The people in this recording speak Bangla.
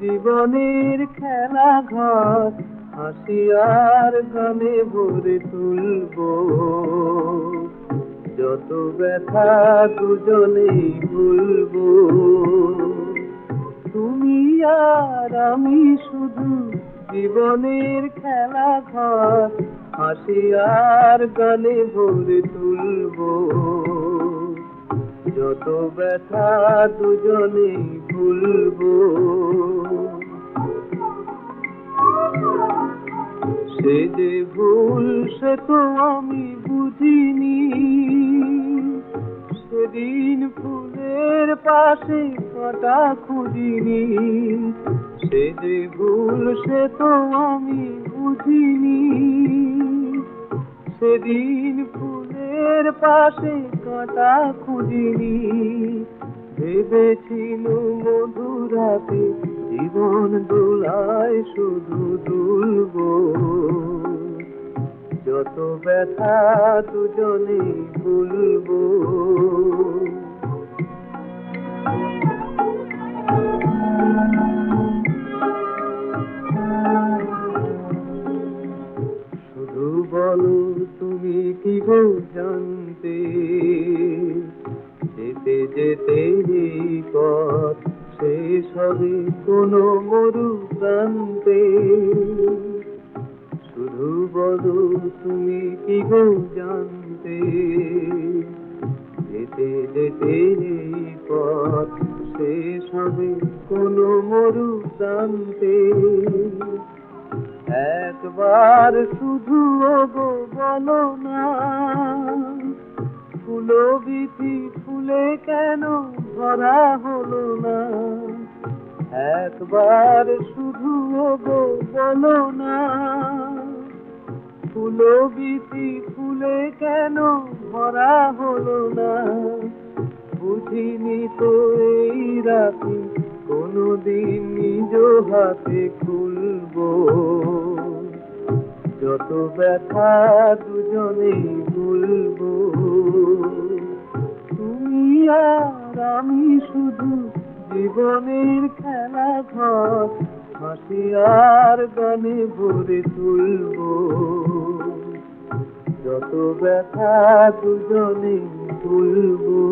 জীবনের খেলা ঘর হাসিয়ার গানে ভরে তুলব। যত ব্যথা দুজনেই ভুলবো। তুমি আর আমি শুধু জীবনের খেলা ঘর হাসিয়ার গানে ভরে তুলবো। যত ব্যথা দুজনে ভুলবো। সে যে ভুল সে তো আমি বুঝিনি। সেদিন ফুলের পাশে কাটা খুঁজিনি। সে যে ভুল সে তো আমি বুঝিনি। সেদিন ফুলের পাশে কাটা খুঁজিনি। ভেবেছিল মধুরাতে জীবন দোলায় শুধু দুলব। যত ব্যথা দুজনে ভুলবো। গো জানতে যেতে যেতে পথ শেষ হবে কোনো মরু প্রান্তে শুধু বলো তুমি কি গো জানতে যেতে যেতে পথ শেষ হবে কোনো মরু প্রান্তে একবার শুধু ওগো বলো না। ফুলো বিথি ফুলে কেন ধরা হলো না? একবার শুধু ওগো বলো না। ফুলো বিথি ফুলে কেন ভরা হলো না? বুঝিনি তো এই রাতে, কোনদিন নিজ হাতে খুলবো। ব্যথা দুজনে ভুলবো। তুমি আর আমি শুধু জীবনের খেলা ঘর, হাসি আর গানে ভরে তুলবো। যত ব্যথা দুজনে ভুলবো।